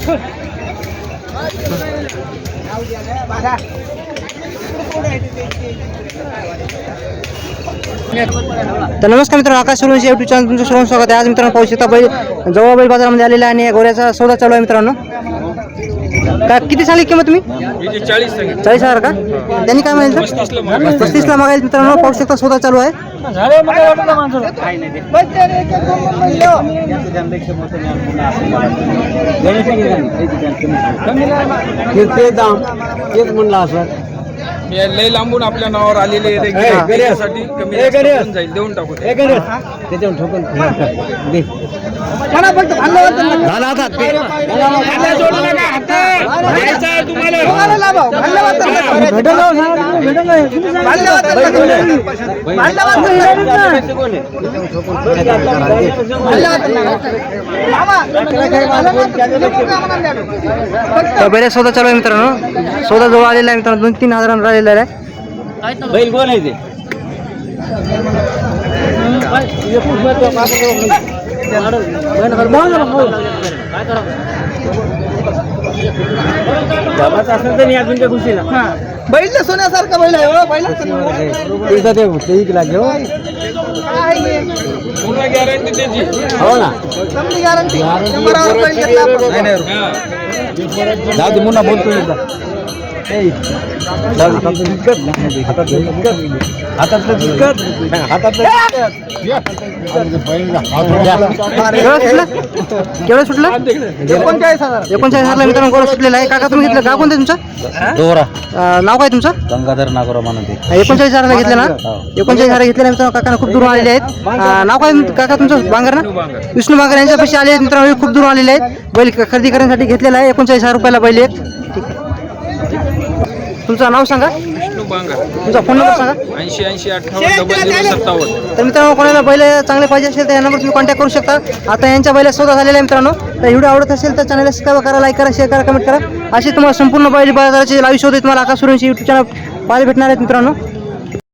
तर नमस्कार मित्रांनो आकाश सोलून युट्यूब चॅनल तुमचं सर्वांचं स्वागत आहे. आज मित्रांनो पाहू शकता बैल जवळ बैल बाजारामध्ये आलेला आणि या गोऱ्याचा सौदा चालू आहे मित्रांनो. काय किती सांगली किंमत तुम्ही? चाळीस हजार का? त्यांनी काय म्हणायचं पस्तीसला मागायला मित्रांनो पाहू शकता सौदा चालू आहे. ते. दाम तेच म्हणलं असं. लय लांबून आपल्या नावावर आलेले कमी जाईल. देऊन टाकू ते. गणेश. त्याच्यावर ठोकून दे. झालं आता. ते- तर बैल सौदा चालू आहे मित्रांनो. सौदा जवळ आलेला आहे मित्रांनो. दोन तीन हजारांवर आलेला आहे. बैल कोण आहे ते? काय जमाचं असेल तर नाही अजून त्या खुशीला बैल सोन्यासारखा बैल आहे हो, एकदा ते ते घेऊ पूर्ण गॅरंटी त्याची. हो ना. जाऊ दे मुन्ना बोलतो एकदा. ए, जाऊ दे. हातातलं जिंकत. हातातलं जिंकत. हातातलं जिंकत. केवढा सुटला? केवढा सुटला? एकोणचाळीस हजार. एकोणचाळीस हजारला मित्रांनो गोरा सुटलेला आहे. काका तुम्ही घेतलं गाव कोणतं आहे तुमचं? दोरा. अं, नाव काय तुमचं? गंगाधर नागोरा म्हणते एकोणचाळीस हजारला घेतलं ना एकोणचाळीस हजार घेतलेला मित्रांनो काकांना खूप दूर आलेले आहेत. अं, नाव काय काका? तुमचं बांगर ना. विष्णू बांगर यांच्यापाशी आले आहेत. मित्रांनो हे खूप दूर आलेले आहेत. बैल खरेदी करण्यासाठी घेतलेला आहे. एकोणचाळीस हजार रुपयाला बैल एक ठीक आहे. तुमचं नाव सांगा. विष्णू बांगर तुमचा फोन नंबर सांगा. ऐंशी ऐंशी अठ्ठावन्न डबल झिरो सत्तावन्न. तर मित्रांनो कोणाला बैल चांगले पाहिजे असेल तर या नंबर तुम्ही कॉन्टॅक्ट करू शकता. आता यांच्या बैल सौदा झालेला आहे मित्रांनो. तर व्हिडिओ आवडत असेल तर चॅनलला सबस्क्राईब करा लाईक करा शेअर करा कमेंट करा. अशी तुम्हाला संपूर्ण बैल बाजाराची लाईव्ह शोध तुम्हाला आकाश सुरेंशी युट्यूब चॅनल पाहायला भेटणार आहेत मित्रांनो.